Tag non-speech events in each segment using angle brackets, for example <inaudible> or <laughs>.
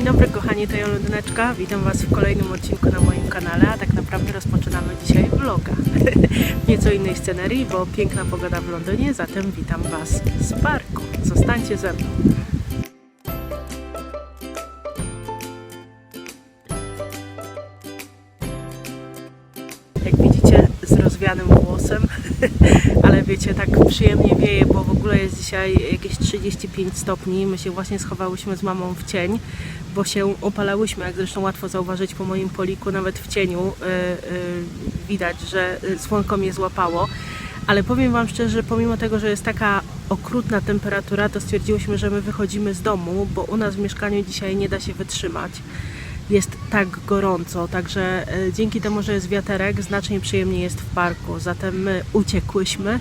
Dzień dobry kochani, to ja Londyneczka. Witam Was w kolejnym odcinku na moim kanale, a tak naprawdę rozpoczynamy dzisiaj vloga. <laughs> w nieco innej scenerii, bo piękna pogoda w Londynie, zatem witam Was z parku. Zostańcie ze mną. Jak widzicie, z rozwianym włosem, <laughs> ale wiecie, tak przyjemnie wieje, bo w ogóle jest dzisiaj jakieś 35 stopni. My się właśnie schowałyśmy z mamą w cień, bo się opalałyśmy, jak zresztą łatwo zauważyć po moim poliku, nawet w cieniu y, y, widać, że słonko mnie złapało. Ale powiem Wam szczerze, pomimo tego, że jest taka okrutna temperatura, to stwierdziłyśmy, że my wychodzimy z domu, bo u nas w mieszkaniu dzisiaj nie da się wytrzymać jest tak gorąco, także e, dzięki temu, że jest wiaterek, znacznie przyjemniej jest w parku. Zatem my uciekłyśmy,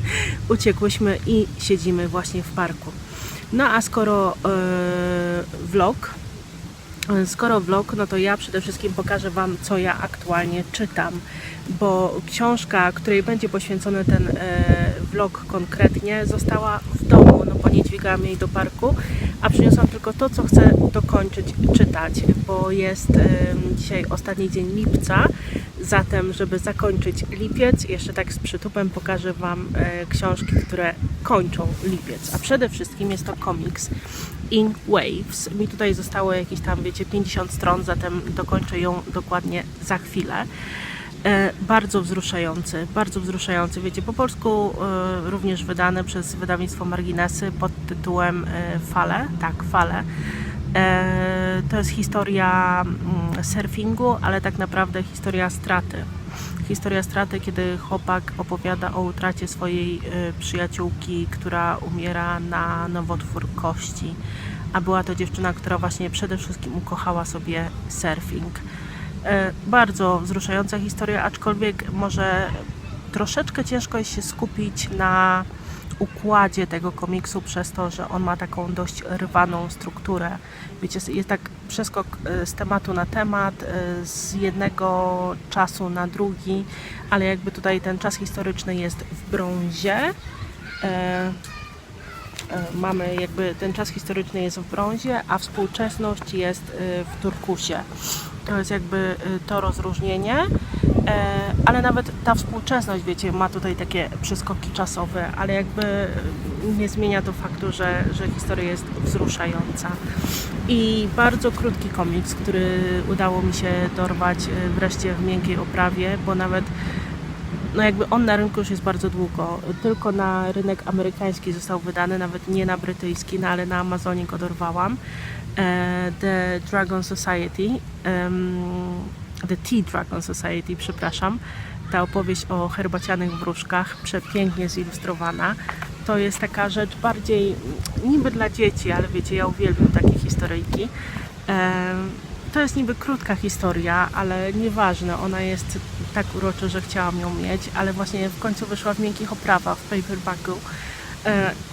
<laughs> uciekłyśmy i siedzimy właśnie w parku. No a skoro e, vlog, e, skoro vlog, no to ja przede wszystkim pokażę Wam, co ja aktualnie czytam, bo książka, której będzie poświęcony ten e, vlog konkretnie, została w domu, no bo nie dźwigałam jej do parku, a przyniosłam tylko to, co chcę dokończyć czytać, bo jest em, dzisiaj ostatni dzień lipca, zatem, żeby zakończyć lipiec, jeszcze tak z przytupem pokażę Wam e, książki, które kończą lipiec, a przede wszystkim jest to komiks In Waves. Mi tutaj zostało jakieś tam, wiecie, 50 stron, zatem dokończę ją dokładnie za chwilę. E, bardzo wzruszający, bardzo wzruszający. Wiecie, po polsku e, również wydany przez wydawnictwo Marginesy pod tytułem e, Fale, tak, Fale. To jest historia mm, surfingu, ale tak naprawdę historia straty. Historia straty, kiedy chłopak opowiada o utracie swojej przyjaciółki, która umiera na nowotwór kości. A była to dziewczyna, która właśnie przede wszystkim ukochała sobie surfing. E, Bardzo wzruszająca historia, aczkolwiek może troszeczkę ciężko jest się skupić na układzie tego komiksu przez to, że on ma taką dość rwaną strukturę. Wiecie, jest tak przeskok e, z tematu na temat, e, z jednego czasu na drugi, ale jakby tutaj ten czas historyczny jest w brązie. Mamy jakby ten czas historyczny jest w brązie, a współczesność jest w turkusie. To jest jakby y, to rozróżnienie, e, ale nawet ta współczesność, wiecie, ma tutaj takie przeskoki czasowe, ale jakby y, nie zmienia to faktu, że, że historia jest wzruszająca. I bardzo krótki komiks, który udało mi się dorwać y, wreszcie w miękkiej oprawie, bo nawet no jakby on na rynku już jest bardzo długo. Tylko na rynek amerykański został wydany, nawet nie na brytyjski, no ale na Amazonie go dorwałam. E, The Dragon Society, The Tea Dragon Society, przepraszam. Ta opowieść o herbacianych wróżkach, przepięknie zilustrowana. To jest taka rzecz bardziej niby dla dzieci, ale wiecie, ja uwielbiam takie historyjki. To jest niby krótka historia, ale nieważne, ona jest tak urocza, że chciałam ją mieć, ale właśnie w końcu wyszła w miękkich oprawach, w paperbacku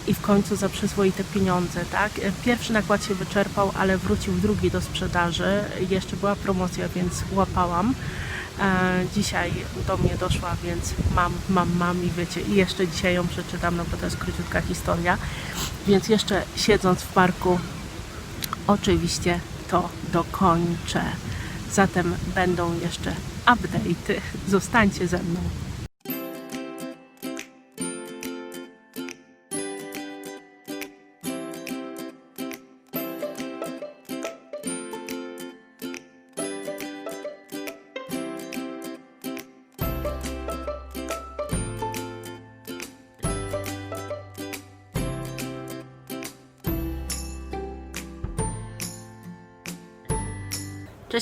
i w końcu za przyzwoite pieniądze, tak? E, Pierwszy nakład się wyczerpał, ale wrócił drugi do sprzedaży. Jeszcze była promocja, więc łapałam. E, Dzisiaj do mnie doszła, więc mam, mam, mam i wiecie, i jeszcze dzisiaj ją przeczytam, no bo to jest króciutka historia. Więc jeszcze siedząc w parku oczywiście to dokończę. Zatem będą jeszcze update'y. Zostańcie ze mną.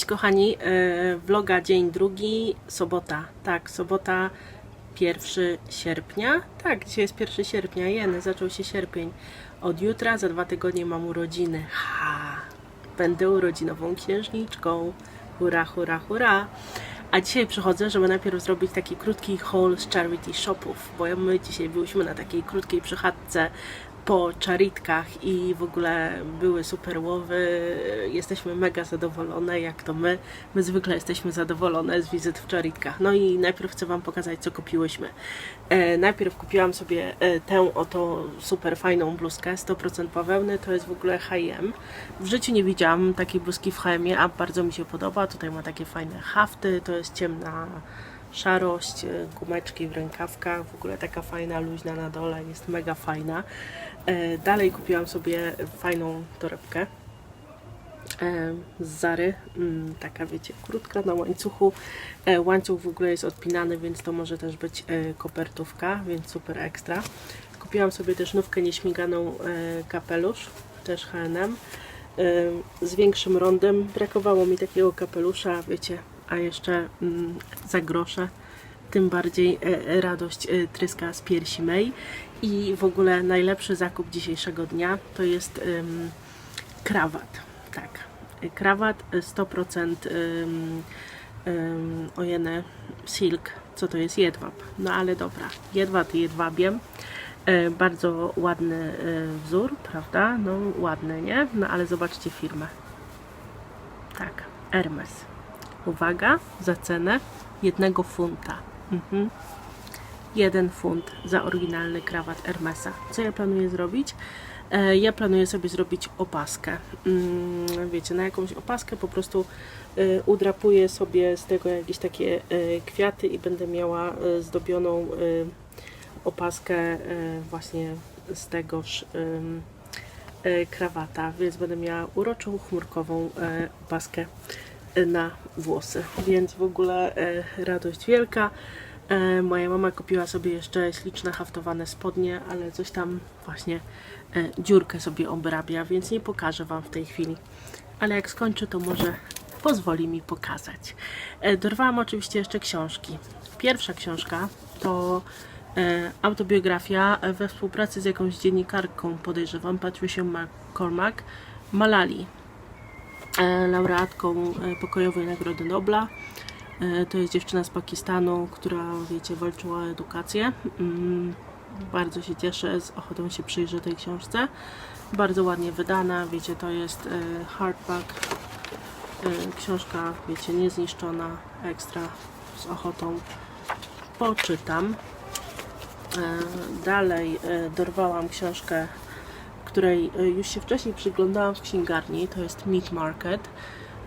Kochani, e, vloga dzień drugi, sobota. Tak, sobota 1 sierpnia. Tak, dzisiaj jest 1 sierpnia, jeny, zaczął się sierpień. Od jutra, za dwa tygodnie mam urodziny. Ha! Będę urodzinową księżniczką. Hurra, hurra, hurra! A dzisiaj przychodzę, żeby najpierw zrobić taki krótki haul z charity shopów, bo my dzisiaj byliśmy na takiej krótkiej przychadzce po czaritkach i w ogóle były super łowy. Jesteśmy mega zadowolone, jak to my. My zwykle jesteśmy zadowolone z wizyt w czaritkach. No i najpierw chcę Wam pokazać, co kupiłyśmy. E, najpierw kupiłam sobie e, tę oto super fajną bluzkę, 100% bawełny, to jest w ogóle H&M. W życiu nie widziałam takiej bluzki w H&M, a bardzo mi się podoba. Tutaj ma takie fajne hafty, to jest ciemna szarość, e, gumeczki w rękawkach, w ogóle taka fajna, luźna na dole, jest mega fajna. E, Dalej kupiłam sobie fajną torebkę e, z Zary, mm, taka wiecie, krótka na łańcuchu. E, Łańcuch w ogóle jest odpinany, więc to może też być kopertówka, więc super ekstra. Kupiłam sobie też nówkę nieśmiganą kapelusz, też H&M z większym rondem. Brakowało mi takiego kapelusza, wiecie, a jeszcze mm, za grosze. Tym bardziej radość tryska z piersi May. I w ogóle najlepszy zakup dzisiejszego dnia to jest em, krawat. Tak, krawat e, 100% um, um, ojene silk. Co to jest? Jedwab. No ale dobra, jedwab jedwabiem. E, bardzo ładny e, wzór, prawda? No ładny, nie? No ale zobaczcie firmę. Tak, Hermes. Uwaga, za cenę jednego funta. Mhm. Jeden funt za oryginalny krawat Hermesa. Co ja planuję zrobić? E, Ja planuję sobie zrobić opaskę. Mm, Wiecie, na jakąś opaskę po prostu e, udrapuję sobie z tego jakieś takie e, kwiaty i będę miała zdobioną opaskę właśnie z tegoż krawata, więc będę miała uroczą, chmurkową opaskę na włosy. Więc w ogóle radość wielka. E, Moja mama kupiła sobie jeszcze śliczne haftowane spodnie, ale coś tam właśnie e, dziurkę sobie obrabia, więc nie pokażę Wam w tej chwili. Ale jak skończę, to może pozwoli mi pokazać. E, Dorwałam oczywiście jeszcze książki. Pierwsza książka to e, autobiografia we współpracy z jakąś dziennikarką, podejrzewam, Patricia McCormack, Malali, e, laureatką e, pokojowej Nagrody Nobla. E, To jest dziewczyna z Pakistanu, która, wiecie, walczyła o edukację. Mm, Bardzo się cieszę, z ochotą się przyjrzę tej książce. Bardzo ładnie wydana, wiecie, to jest e, hardback. E, Książka, wiecie, niezniszczona, ekstra, z ochotą poczytam. Dalej dorwałam książkę, której już się wcześniej przyglądałam w księgarni, to jest Meat Market.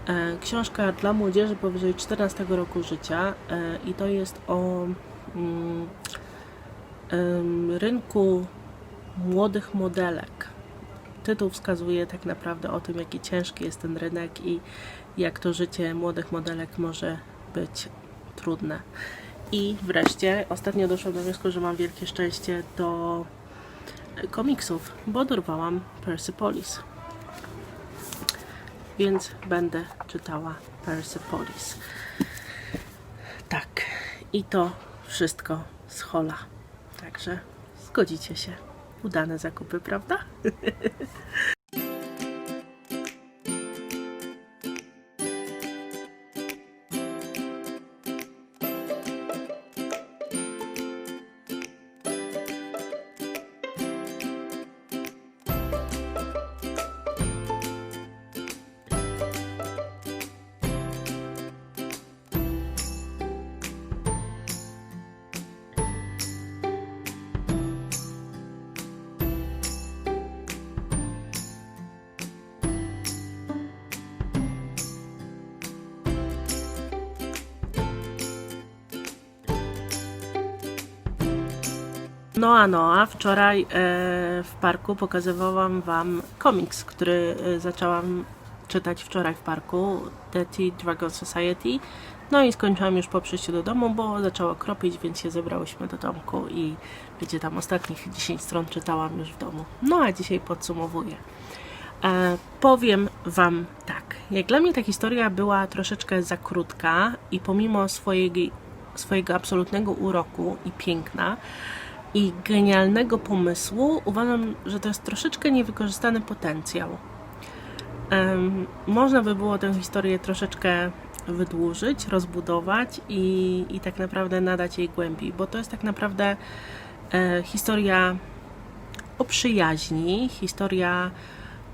E, Książka dla młodzieży powyżej 14 roku życia e, i to jest o mm, rynku młodych modelek. Tytuł wskazuje tak naprawdę o tym, jaki ciężki jest ten rynek i jak to życie młodych modelek może być trudne. I wreszcie ostatnio doszłam do wniosku, że mam wielkie szczęście do komiksów, bo dorwałam Persepolis. Więc będę czytała Persepolis. Tak, i to wszystko z hola. Także zgodzicie się. Udane zakupy, prawda? <laughs> No a no, a wczoraj e, w parku pokazywałam Wam komiks, który e, zaczęłam czytać wczoraj w parku, The Tea Dragon Society. No i skończyłam już po przyjściu do domu, bo zaczęło kropić, więc się zebrałyśmy do domku i wiecie, tam ostatnich 10 stron czytałam już w domu. No a dzisiaj podsumowuję. E, powiem Wam tak. Jak dla mnie ta historia była troszeczkę za krótka i pomimo swojej, swojego absolutnego uroku i piękna i genialnego pomysłu, uważam, że to jest troszeczkę niewykorzystany potencjał. Można by było tę historię troszeczkę wydłużyć, rozbudować i, i tak naprawdę nadać jej głębi, bo to jest tak naprawdę e, historia o przyjaźni, historia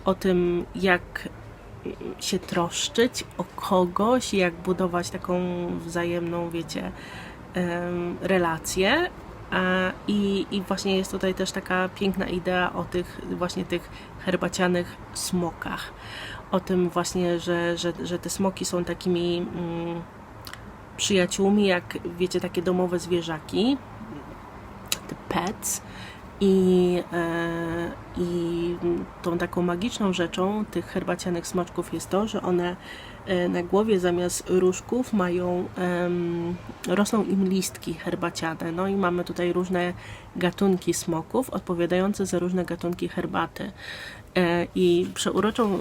o tym, jak się troszczyć o kogoś, jak budować taką wzajemną, wiecie, relację. I, I właśnie jest tutaj też taka piękna idea o tych właśnie tych herbacianych smokach. O tym właśnie, że, że, że te smoki są takimi mm, przyjaciółmi, jak wiecie, takie domowe zwierzaki, te pets. I, e, I tą taką magiczną rzeczą tych herbacianych smoczków jest to, że one e, na głowie zamiast różków mają, rosną im listki herbaciane. No i mamy tutaj różne gatunki smoków odpowiadające za różne gatunki herbaty. E, I przeuroczą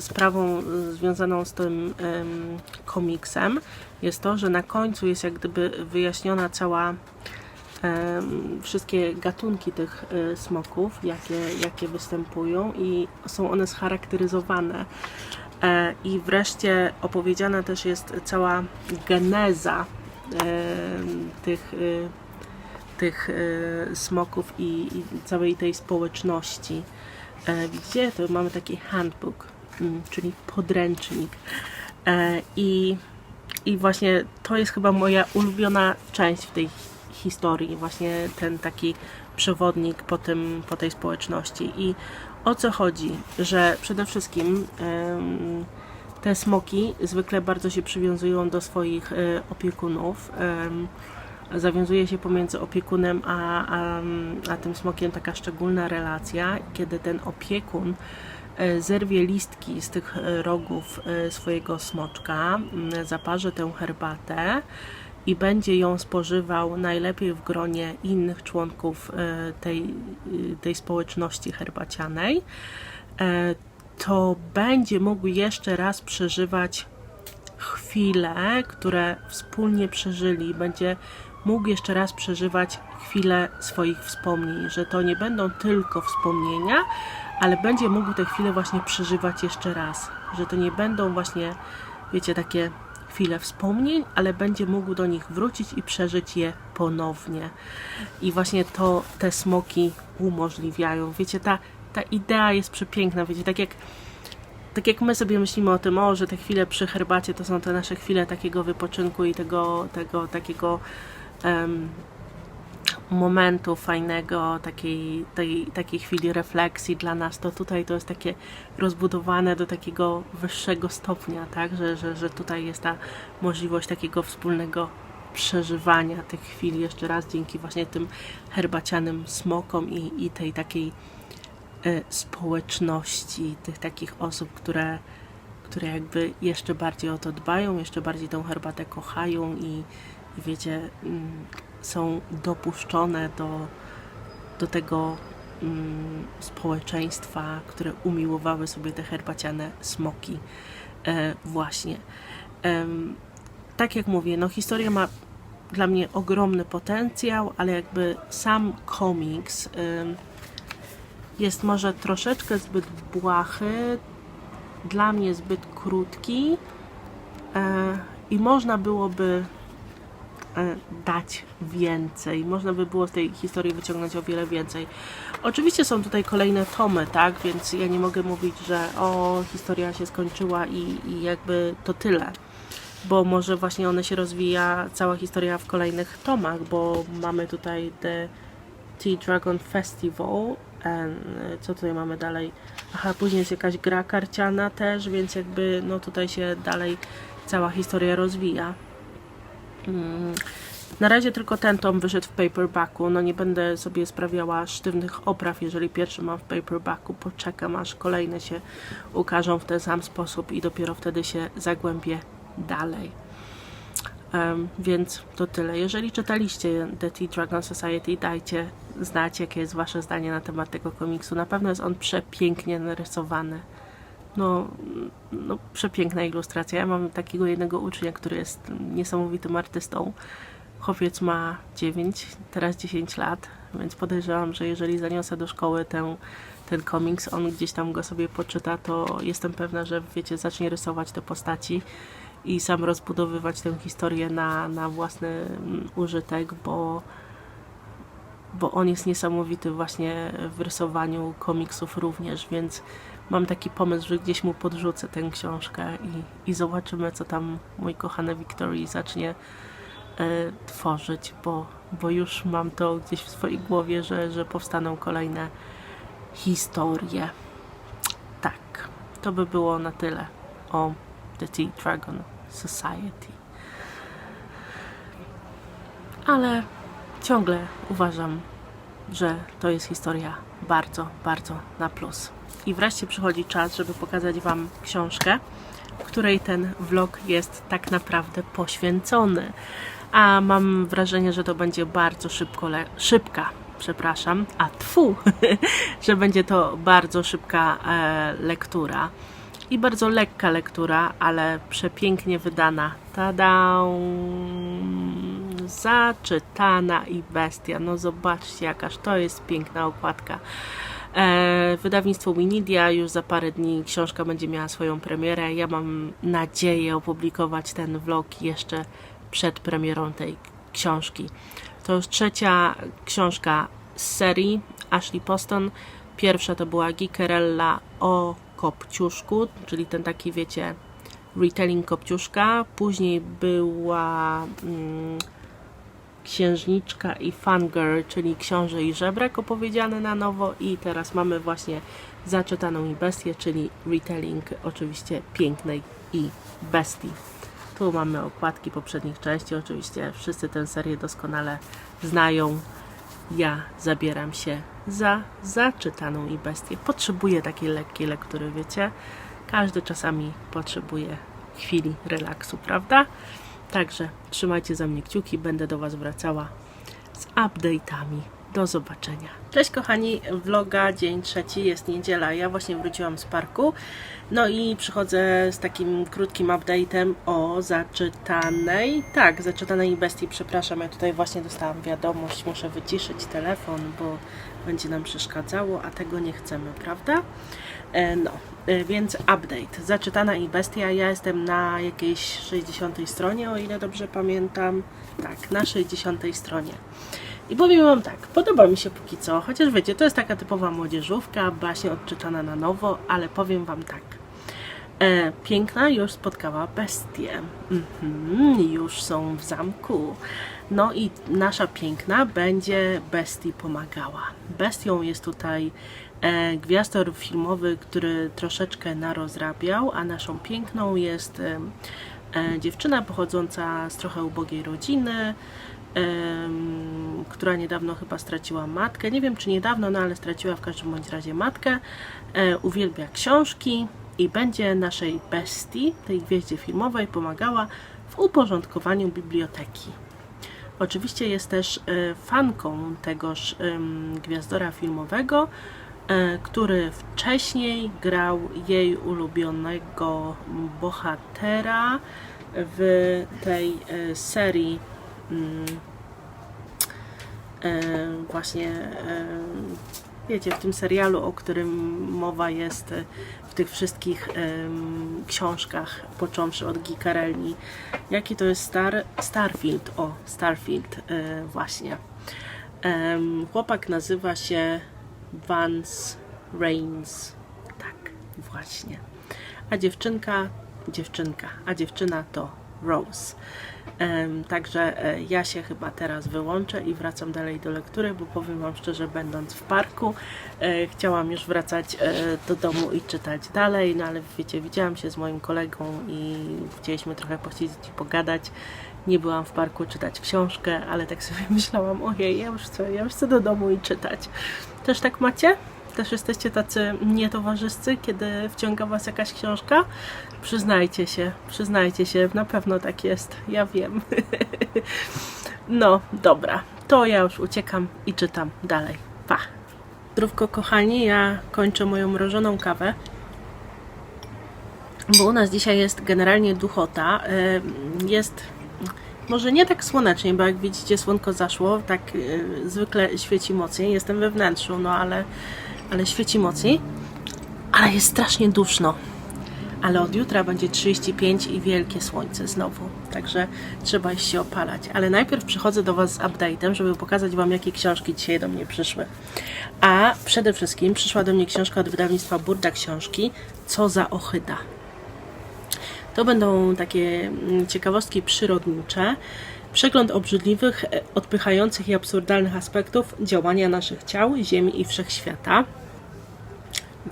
sprawą związaną z tym em, komiksem jest to, że na końcu jest jak gdyby wyjaśniona cała wszystkie gatunki tych e, smoków, jakie, jakie występują i są one scharakteryzowane. E, I wreszcie opowiedziana też jest cała geneza tych, e, tych e, smoków i, i całej tej społeczności. E, Widzicie, to mamy taki handbook, mm, czyli podręcznik. E, I, I właśnie to jest chyba moja ulubiona część w tej historii, właśnie ten taki przewodnik po, tym, po tej społeczności. I o co chodzi? Że przede wszystkim te smoki zwykle bardzo się przywiązują do swoich e, opiekunów. Zawiązuje się pomiędzy opiekunem a, a, a tym smokiem taka szczególna relacja, kiedy ten opiekun e, zerwie listki z tych e, rogów swojego smoczka, zaparzy tę herbatę i będzie ją spożywał najlepiej w gronie innych członków e, tej, e, tej społeczności herbacianej, e, to będzie mógł jeszcze raz przeżywać chwile, które wspólnie przeżyli, będzie mógł jeszcze raz przeżywać chwile swoich wspomnień, że to nie będą tylko wspomnienia, ale będzie mógł te chwile właśnie przeżywać jeszcze raz, że to nie będą właśnie, wiecie, takie chwile wspomnień, ale będzie mógł do nich wrócić i przeżyć je ponownie. I właśnie to te smoki umożliwiają. Wiecie, ta, ta idea jest przepiękna, wiecie, tak jak tak jak my sobie myślimy o tym, o, że te chwile przy herbacie to są te nasze chwile takiego wypoczynku i tego, tego takiego em, momentu fajnego, takiej, tej, takiej chwili refleksji dla nas, to tutaj to jest takie rozbudowane do takiego wyższego stopnia, tak, że, że, że tutaj jest ta możliwość takiego wspólnego przeżywania tych chwil jeszcze raz dzięki właśnie tym herbacianym smokom i, i tej takiej e, społeczności, tych takich osób, które, które jakby jeszcze bardziej o to dbają, jeszcze bardziej tą herbatę kochają i, i wiecie, mm, są dopuszczone do, do tego mm, społeczeństwa, które umiłowały sobie te herbaciane smoki. E, właśnie. Em, tak jak mówię, no historia ma dla mnie ogromny potencjał, ale jakby sam komiks ym, jest może troszeczkę zbyt błahy, dla mnie zbyt krótki e, i można byłoby e, dać więcej. Można by było z tej historii wyciągnąć o wiele więcej. Oczywiście są tutaj kolejne tomy, tak? Więc ja nie mogę mówić, że o, historia się skończyła i, i jakby to tyle. Bo może właśnie one się rozwija, cała historia w kolejnych tomach, bo mamy tutaj The Tea Dragon Festival. And, y, co tutaj mamy dalej? Aha, później jest jakaś gra karciana też, więc jakby no tutaj się dalej cała historia rozwija. Mm. Na razie tylko ten tom wyszedł w paperbacku. No nie będę sobie sprawiała sztywnych opraw, jeżeli pierwszy mam w paperbacku. Poczekam, aż kolejne się ukażą w ten sam sposób i dopiero wtedy się zagłębię dalej. Em, więc to tyle. Jeżeli czytaliście The Tea Dragon Society, dajcie znać, jakie jest Wasze zdanie na temat tego komiksu. Na pewno jest on przepięknie narysowany. No, no, przepiękna ilustracja. Ja mam takiego jednego ucznia, który jest niesamowitym artystą. Chłopiec ma 9, teraz 10 lat, więc podejrzewam, że jeżeli zaniosę do szkoły ten, ten komiks, on gdzieś tam go sobie poczyta, to jestem pewna, że wiecie, zacznie rysować te postaci i sam rozbudowywać tę historię na, na własny mm, użytek, bo, bo on jest niesamowity właśnie w rysowaniu komiksów również, więc mam taki pomysł, że gdzieś mu podrzucę tę książkę i, i zobaczymy, co tam mój kochany Victory zacznie e, tworzyć, bo, bo już mam to gdzieś w swojej głowie, że, że powstaną kolejne historie. Tak, to by było na tyle o The Tea Dragon Society. Ale ciągle uważam, że to jest historia bardzo, bardzo na plus. I wreszcie przychodzi czas, żeby pokazać Wam książkę, której ten vlog jest tak naprawdę poświęcony. A mam wrażenie, że to będzie bardzo szybko le- szybka, przepraszam, a tfu, <laughs> że będzie to bardzo szybka e, lektura i bardzo lekka lektura, ale przepięknie wydana. Tada! Zaczytana i bestia. No zobaczcie, jakaż to jest piękna okładka. E, wydawnictwo Winidia już za parę dni książka będzie miała swoją premierę. Ja mam nadzieję opublikować ten vlog jeszcze przed premierą tej książki. To już trzecia książka z serii Ashley Poston. Pierwsza to była Gikerella o Kopciuszku, czyli ten taki, wiecie, retelling Kopciuszka. Później była mm, Księżniczka i Fangirl, czyli Książę i Żebrak opowiedziane na nowo i teraz mamy właśnie Zaczytaną i Bestię, czyli retelling oczywiście Pięknej i Bestii. Tu mamy okładki poprzednich części, oczywiście wszyscy tę serię doskonale znają. Ja zabieram się za Zaczytaną i Bestię. Potrzebuję takiej lekkiej lektury, wiecie? Każdy czasami potrzebuje chwili relaksu, prawda? Także trzymajcie za mnie kciuki, będę do Was wracała z update'ami. Do zobaczenia. Cześć kochani, vloga dzień trzeci, jest niedziela, ja właśnie wróciłam z parku. No i przychodzę z takim krótkim update'em o zaczytanej, tak, zaczytanej bestii, przepraszam, ja tutaj właśnie dostałam wiadomość, muszę wyciszyć telefon, bo będzie nam przeszkadzało, a tego nie chcemy, prawda? E, No, więc update. Zaczytana i bestia. Ja jestem na jakiejś 60 stronie, o ile dobrze pamiętam. Tak, na 60 stronie. I powiem Wam tak, podoba mi się póki co, chociaż wiecie, to jest taka typowa młodzieżówka, baśnie odczytana na nowo, ale powiem Wam tak. E, piękna już spotkała bestię. Mhm, już są w zamku. No i nasza piękna będzie bestii pomagała. Bestią jest tutaj gwiazdor filmowy, który troszeczkę narozrabiał, a naszą piękną jest e, e, dziewczyna pochodząca z trochę ubogiej rodziny, która niedawno chyba straciła matkę. Nie wiem czy niedawno, no ale straciła w każdym bądź razie matkę. E, uwielbia książki i będzie naszej bestii, tej gwieździe filmowej, pomagała w uporządkowaniu biblioteki. Oczywiście jest też e, fanką tegoż gwiazdora filmowego, e, który wcześniej grał jej ulubionego bohatera w tej e, serii mm, e, właśnie e, wiecie, w tym serialu, o którym mowa jest e, w tych wszystkich książkach, począwszy od Gikarelli. Jaki to jest Star? Starfield, o, Starfield e, właśnie. Chłopak nazywa się Vance Rains. Tak, właśnie. A dziewczynka, dziewczynka, a dziewczyna to Rose. Także e, ja się chyba teraz wyłączę i wracam dalej do lektury, bo powiem Wam szczerze, będąc w parku, e, chciałam już wracać e, do domu i czytać dalej, no ale wiecie, widziałam się z moim kolegą i chcieliśmy trochę posiedzieć i pogadać. Nie byłam w parku czytać książkę, ale tak sobie <laughs> myślałam, ojej, ja już chcę, ja już chcę do domu i czytać. Też tak macie? Też jesteście tacy nietowarzyscy, kiedy wciąga Was jakaś książka? Przyznajcie się, przyznajcie się, na pewno tak jest, ja wiem. <laughs> No, dobra, to ja już uciekam i czytam dalej. Pa! Zdrówko kochani, ja kończę moją mrożoną kawę, bo u nas dzisiaj jest generalnie duchota. Jest może nie tak słonecznie, bo jak widzicie słonko zaszło, tak y, zwykle świeci mocniej. Jestem we wnętrzu, no ale, ale świeci mocniej. Ale jest strasznie duszno. ale od jutra będzie 35 i wielkie słońce znowu, także trzeba się opalać. Ale najpierw przychodzę do Was z update'em, żeby pokazać Wam, jakie książki dzisiaj do mnie przyszły. A przede wszystkim przyszła do mnie książka od wydawnictwa Burda Książki, Co za ochyda. To będą takie mm, ciekawostki przyrodnicze, przegląd obrzydliwych, e, odpychających i absurdalnych aspektów działania naszych ciał, Ziemi i wszechświata.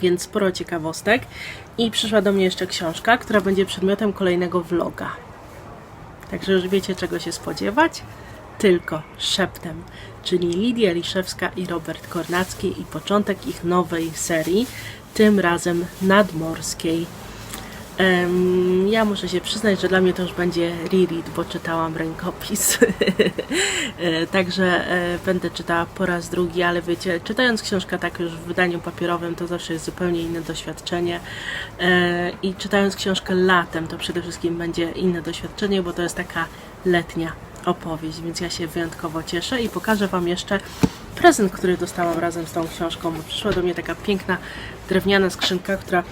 Więc sporo ciekawostek. I przyszła do mnie jeszcze książka, która będzie przedmiotem kolejnego vloga. Także już wiecie, czego się spodziewać. Tylko szeptem, czyli Lidia Liszewska i Robert Kornacki i początek ich nowej serii, tym razem nadmorskiej. Ja muszę się przyznać, że dla mnie to już będzie reread, bo czytałam rękopis. <laughs> E, Także e, będę czytała po raz drugi, ale wiecie, czytając książkę tak już w wydaniu papierowym, to zawsze jest zupełnie inne doświadczenie. E, I czytając książkę latem, to przede wszystkim będzie inne doświadczenie, bo to jest taka letnia opowieść, więc ja się wyjątkowo cieszę i pokażę Wam jeszcze prezent, który dostałam razem z tą książką. Bo Przyszła do mnie taka piękna drewniana skrzynka, która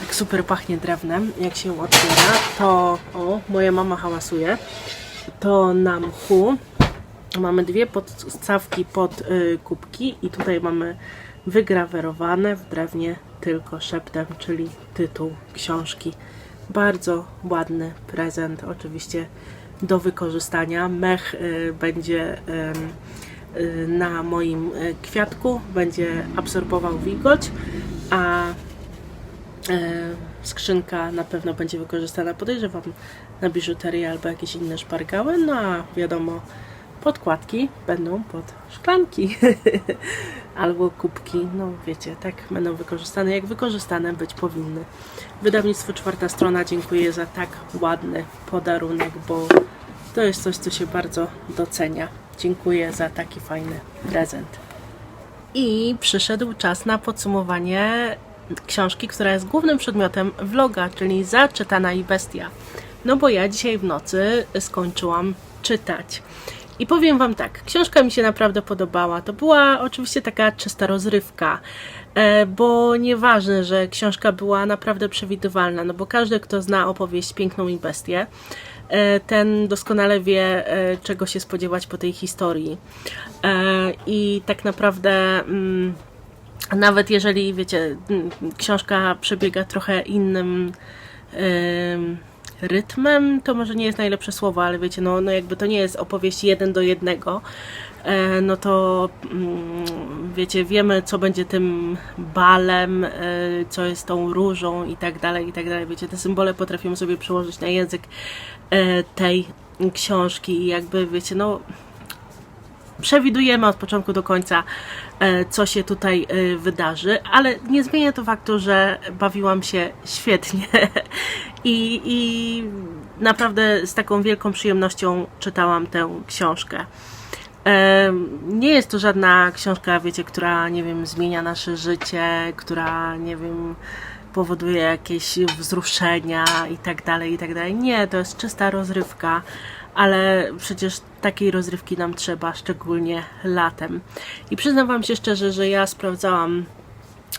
tak super pachnie drewnem, jak się otwiera, to o, moja mama hałasuje, to na mchu mamy dwie podstawki pod y, kubki i tutaj mamy wygrawerowane w drewnie tylko szeptem, czyli tytuł książki. Bardzo ładny prezent, oczywiście do wykorzystania. Mech y, będzie ym, y, na moim y, kwiatku, będzie absorbował wilgoć, a skrzynka na pewno będzie wykorzystana, podejrzewam, na biżuterię albo jakieś inne szpargały, no a wiadomo, podkładki będą pod szklanki <laughs> albo kubki, no wiecie, tak będą wykorzystane, jak wykorzystane być powinny. Wydawnictwo Czwarta Strona dziękuję za tak ładny podarunek, bo to jest coś, co się bardzo docenia. Dziękuję za taki fajny prezent. I przyszedł czas na podsumowanie książki, która jest głównym przedmiotem vloga, czyli Zaczytana i Bestia. No bo ja dzisiaj w nocy skończyłam czytać. I powiem Wam tak, książka mi się naprawdę podobała. To była oczywiście taka czysta rozrywka, e, bo nieważne, że książka była naprawdę przewidywalna, no bo każdy, kto zna opowieść Piękną i Bestię, e, ten doskonale wie, e, czego się spodziewać po tej historii. I tak naprawdę. Nawet jeżeli, wiecie, książka przebiega trochę innym em, rytmem, to może nie jest najlepsze słowo, ale wiecie, no, no jakby to nie jest opowieść jeden do jednego, e, no to mm, wiecie, wiemy, co będzie tym balem, e, co jest tą różą i tak dalej, i tak dalej. Wiecie, te symbole potrafimy sobie przełożyć na język e, tej książki i jakby, wiecie, no przewidujemy od początku do końca, e, co się tutaj e, wydarzy, ale nie zmienia to faktu, że bawiłam się świetnie <laughs> i, i naprawdę z taką wielką przyjemnością czytałam tę książkę. E, Nie jest to żadna książka, wiecie, która, nie wiem, zmienia nasze życie, która, nie wiem, powoduje jakieś wzruszenia i tak dalej, i tak dalej. Nie, to jest czysta rozrywka, ale przecież takiej rozrywki nam trzeba, szczególnie latem. I przyznam Wam się szczerze, że ja sprawdzałam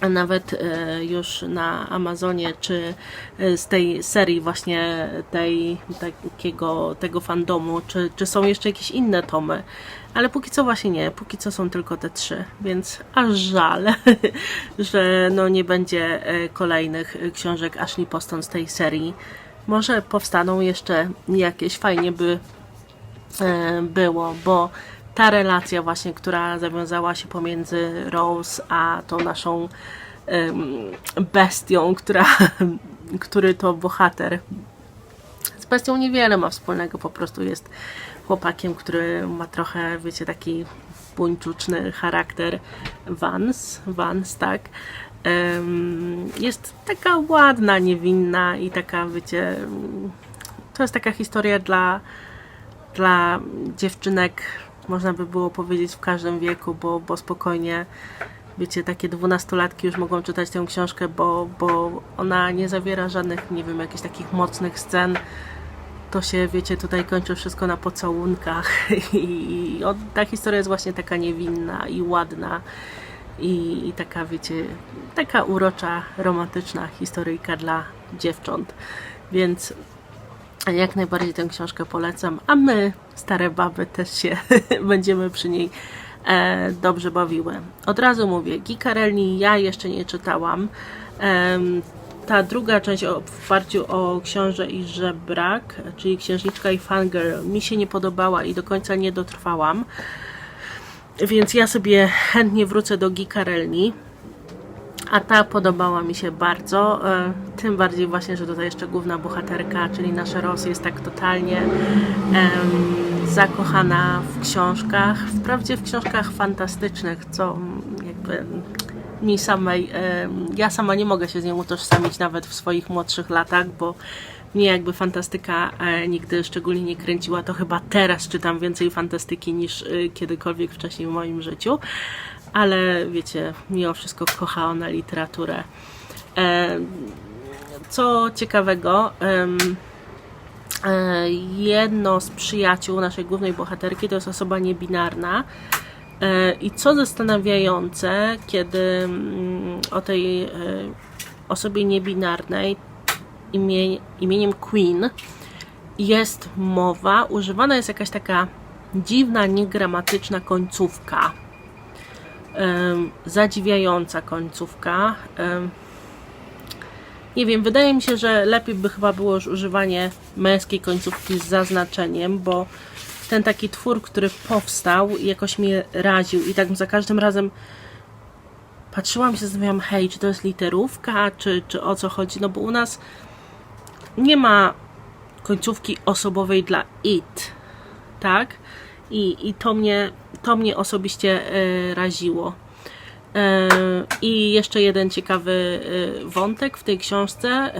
nawet e, już na Amazonie, czy e, z tej serii właśnie tej, takiego, tego fandomu, czy, czy są jeszcze jakieś inne tomy, ale póki co właśnie nie, póki co są tylko te trzy, więc aż żal, <laughs> że no nie będzie e, kolejnych książek Ashley Poston z tej serii. Może powstaną jeszcze jakieś, fajnie by e, było, bo ta relacja właśnie, która zawiązała się pomiędzy Rose a tą naszą bestią, która, <laughs> który to bohater z bestią niewiele ma wspólnego, po prostu jest chłopakiem, który ma trochę, wiecie, taki buńczuczny charakter Vance, Vance, tak. Jest taka ładna, niewinna i taka, wiecie, to jest taka historia dla, dla dziewczynek, można by było powiedzieć w każdym wieku, bo, bo spokojnie, wiecie, takie dwunastolatki już mogą czytać tę książkę, bo, bo ona nie zawiera żadnych, nie wiem, jakichś takich mocnych scen. To się, wiecie, tutaj kończy wszystko na pocałunkach <laughs> i o, ta historia jest właśnie taka niewinna i ładna i, i taka, wiecie, taka urocza, romantyczna historyjka dla dziewcząt. Więc jak najbardziej tę książkę polecam, a my, stare baby, też się <laughs> będziemy przy niej e, dobrze bawiły. Od razu mówię, Gikarelli ja jeszcze nie czytałam. Em, ta druga część o, w oparciu o książę i żebrak, czyli księżniczka i fangirl, mi się nie podobała i do końca nie dotrwałam. Więc ja sobie chętnie wrócę do Gikarelli. A ta podobała mi się bardzo. e, Tym bardziej właśnie, że tutaj jeszcze główna bohaterka, czyli nasza Ros jest tak totalnie em, zakochana w książkach. Wprawdzie w książkach fantastycznych, co mm, jakby mi samej, ja sama nie mogę się z nią utożsamić nawet w swoich młodszych latach, bo mnie jakby fantastyka e, nigdy szczególnie nie kręciła. To chyba teraz czytam więcej fantastyki niż e, kiedykolwiek wcześniej w moim życiu. Ale wiecie, mimo wszystko kocha ona literaturę. E, co ciekawego, jedno z przyjaciół naszej głównej bohaterki to jest osoba niebinarna. E, I co zastanawiające, kiedy mm, o tej e, osobie niebinarnej imie, imieniem Queen jest mowa, używana jest jakaś taka dziwna, niegramatyczna końcówka. Em, zadziwiająca końcówka. Nie wiem, wydaje mi się, że lepiej by chyba było już używanie męskiej końcówki z zaznaczeniem, bo ten taki twór, który powstał, jakoś mnie raził i tak za każdym razem patrzyłam się zastanawiałam, hej, czy to jest literówka, czy, czy o co chodzi, no bo u nas nie ma końcówki osobowej dla it, tak? I, i to, mnie, to mnie osobiście e, raziło. E, I jeszcze jeden ciekawy e, wątek w tej książce,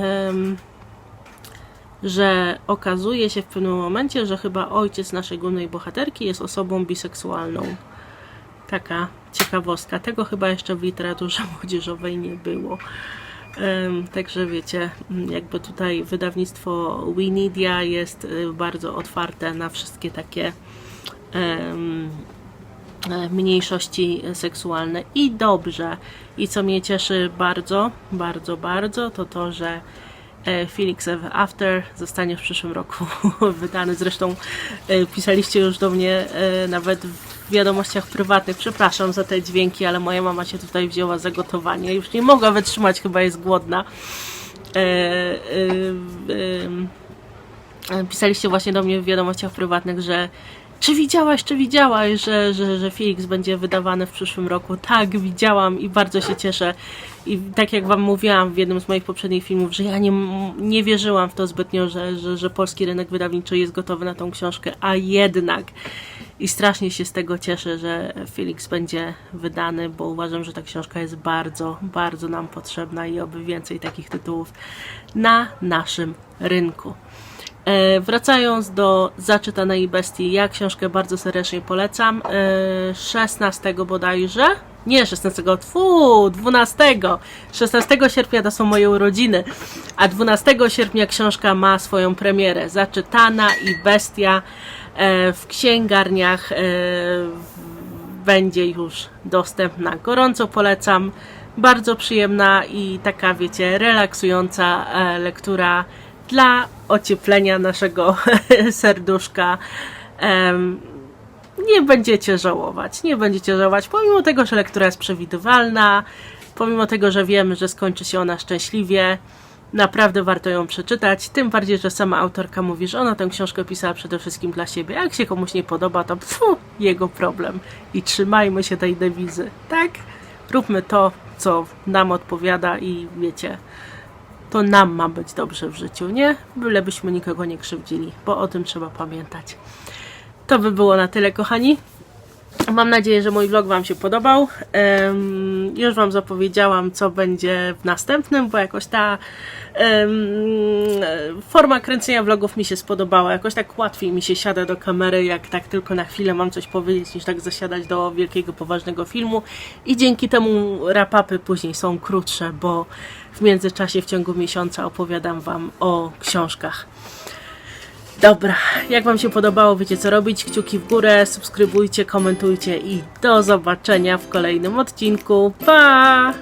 że okazuje się w pewnym momencie, że chyba ojciec naszej głównej bohaterki jest osobą biseksualną. Taka ciekawostka. Tego chyba jeszcze w literaturze <laughs> młodzieżowej nie było. Także wiecie, m, jakby tutaj wydawnictwo Winidia jest y, bardzo otwarte na wszystkie takie e, mniejszości seksualne i dobrze. I co mnie cieszy bardzo, bardzo, bardzo, to to, że Felix Ever After zostanie w przyszłym roku <laughs> wydany. Zresztą e, pisaliście już do mnie e, nawet w wiadomościach prywatnych. Przepraszam za te dźwięki, ale moja mama się tutaj wzięła za gotowanie. Już nie mogła wytrzymać, chyba jest głodna. E, pisaliście właśnie do mnie w wiadomościach prywatnych, że czy widziałaś, czy widziałaś, że, że, że Felix będzie wydawany w przyszłym roku? Tak, widziałam i bardzo się cieszę. I tak jak Wam mówiłam w jednym z moich poprzednich filmów, że ja nie, nie wierzyłam w to zbytnio, że, że, że polski rynek wydawniczy jest gotowy na tą książkę, a jednak. I strasznie się z tego cieszę, że Felix będzie wydany, bo uważam, że ta książka jest bardzo, bardzo nam potrzebna i oby więcej takich tytułów na naszym rynku. E, wracając do Zaczytanej Bestii, ja książkę bardzo serdecznie polecam. E, 16 bodajże, nie 16, tfu, 12. 16 sierpnia to są moje urodziny, a 12 sierpnia książka ma swoją premierę. Zaczytana i Bestia e, w księgarniach e, będzie już dostępna. Gorąco polecam. Bardzo przyjemna i taka, wiecie, relaksująca e, lektura dla ocieplenia naszego <laughs> serduszka. Nie będziecie żałować, nie będziecie żałować, pomimo tego, że lektura jest przewidywalna, pomimo tego, że wiemy, że skończy się ona szczęśliwie. Naprawdę warto ją przeczytać, tym bardziej, że sama autorka mówi, że ona tę książkę pisała przede wszystkim dla siebie. Jak się komuś nie podoba, to pfu, jego problem. I trzymajmy się tej dewizy, tak? Róbmy to, co nam odpowiada i wiecie, to nam ma być dobrze w życiu, nie? Bylebyśmy nikogo nie krzywdzili, bo o tym trzeba pamiętać. To by było na tyle, kochani. Mam nadzieję, że mój vlog Wam się podobał. Em, już Wam zapowiedziałam, co będzie w następnym, bo jakoś ta em, forma kręcenia vlogów mi się spodobała. Jakoś tak łatwiej mi się siada do kamery, jak tak tylko na chwilę mam coś powiedzieć, niż tak zasiadać do wielkiego, poważnego filmu. I dzięki temu rapapy później są krótsze, bo w międzyczasie w ciągu miesiąca opowiadam Wam o książkach. Dobra, jak Wam się podobało, wiecie co robić, kciuki w górę, subskrybujcie, komentujcie i do zobaczenia w kolejnym odcinku. Pa!